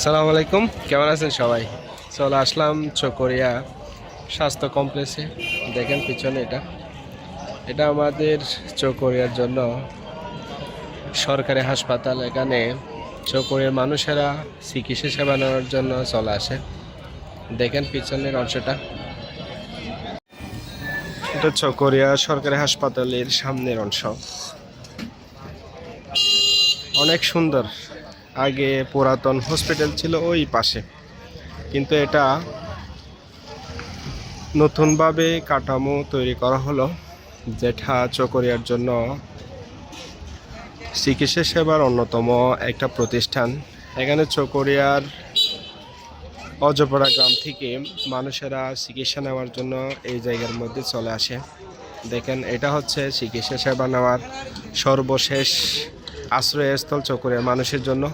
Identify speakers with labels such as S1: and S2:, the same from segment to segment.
S1: সালাম আলাইকুম, কেমন আছেন সবাই? চলে আসলাম চকরিয়া স্বাস্থ্য কমপ্লেক্সে। দেখেন পিছনে এটা। এটা আমাদের চকরিয়ার জন্য সরকারি হাসপাতাল। এখানে চকরিয়ার মানুষেরা চিকিৎসা সেবা নেওয়ার জন্য চলে আসে। দেখেন পিছনের অংশটা। এটা চকরিয়া সরকারি হাসপাতালের সামনের অংশ। অনেক সুন্দর। আগে পুরাতন হসপিটাল ছিল ওই পাশে। কিন্তু এটা নতুনভাবে কাঠামো তৈরি করা হলো, যেটা চকরিয়ার জন্য চিকিৎসা সেবার অন্যতম একটা প্রতিষ্ঠান। এখানে চকরিয়ার অজপড়া গ্রাম থেকে মানুষেরা চিকিৎসা নেওয়ার জন্য এই জায়গার মধ্যে চলে আসে। দেখেন, এটা হচ্ছে চিকিৎসা সেবা নেওয়ার সর্বশেষ আশ্রয়স্থল চকরিয়ার মানুষের জন্য।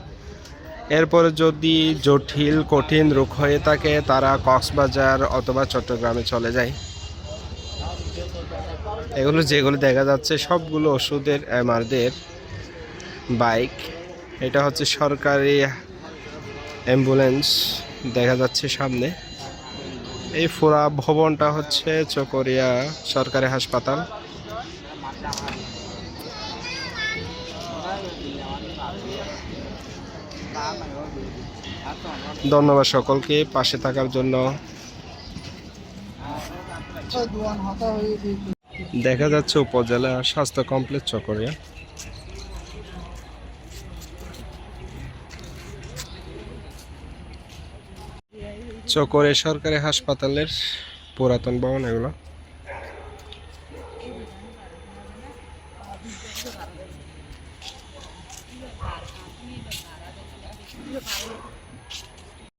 S1: এরপরে যদি জটিল, কঠিন রোগ হয়ে থাকে, তারা কক্সবাজার অথবা চট্টগ্রামে চলে যায়। এগুলো যেগুলো দেখা যাচ্ছে, সবগুলো ওষুধের এমআরদের। বাইক, এটা হচ্ছে সরকারি অ্যাম্বুলেন্স দেখা যাচ্ছে সামনে। এই ফোরা ভবনটা হচ্ছে চকরিয়া সরকারি হাসপাতাল। ধন্যবাদ সকলকে পাশে থাকার জন্য। দেখা যাচ্ছে উপজেলা স্বাস্থ্য কমপ্লেক্স চকরে চকরে সরকারি হাসপাতালের পুরাতন ভবন এগুলো। Thank you.